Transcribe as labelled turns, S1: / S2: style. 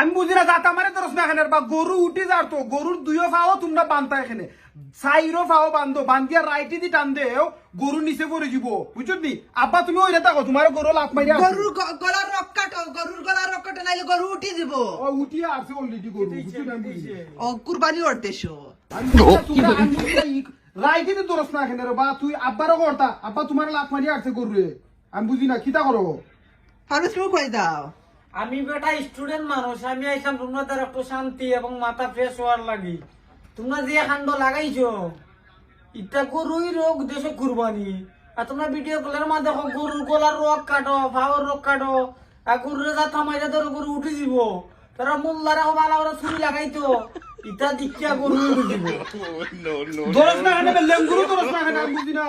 S1: আমি বুঝি না যাতা মানে না এখানে বা গরু উঠি যার তো গরুর দুইও ফাও তোমরা এখানে। সাইরো ফাও বান্ধো বান্ধিয়া রাইটি দি টান দেও গরু নিচে পড়ে যাব। বুঝছ নি আব্বা তুমি ওইটা থাকো তোমার গরু লাভ মারিয়া আছে।
S2: গরুর গ- গলার রক কাটো গরুর গলার রক কাটো নাইলে গরু উঠি দিব
S1: ও উঠিয়া আছে অলরেডি গরু বুঝছ না
S2: ও কুরবানি করতেছো।
S1: রাইটি দি তোর না এখানে বা তুই আব্বারও করতা আব্বা তোমার লাভ মারিয়া আছে গরুরে। আমি বুঝি না কিতা করো?
S2: ফারুস তুমি কই দাও?
S3: আমি বেটা স্টুডেন্ট মানুষ আমি আইসাম তোমাদের একটু শান্তি এবং মাথা ফ্রেশ হওয়ার লাগি। তোমরা যে কাণ্ড লাগাইছো ইটা গরুই রোগ দেশে কুরবানি। আর তোমরা ভিডিও কলের মা দেখো গরুর গলার রোগ কাটো ফাওয়ার রোগ কাটো আর গরুর যা থামাইলে ধরো গরু উঠে দিব। তারা মোল্লারা বালা ওরা ছুরি লাগাইতো ইটা দীক্ষা গরু উঠে দিব।
S1: দরস না এখানে লেঙ্গুরু দরস না এখানে আমি বুঝি না।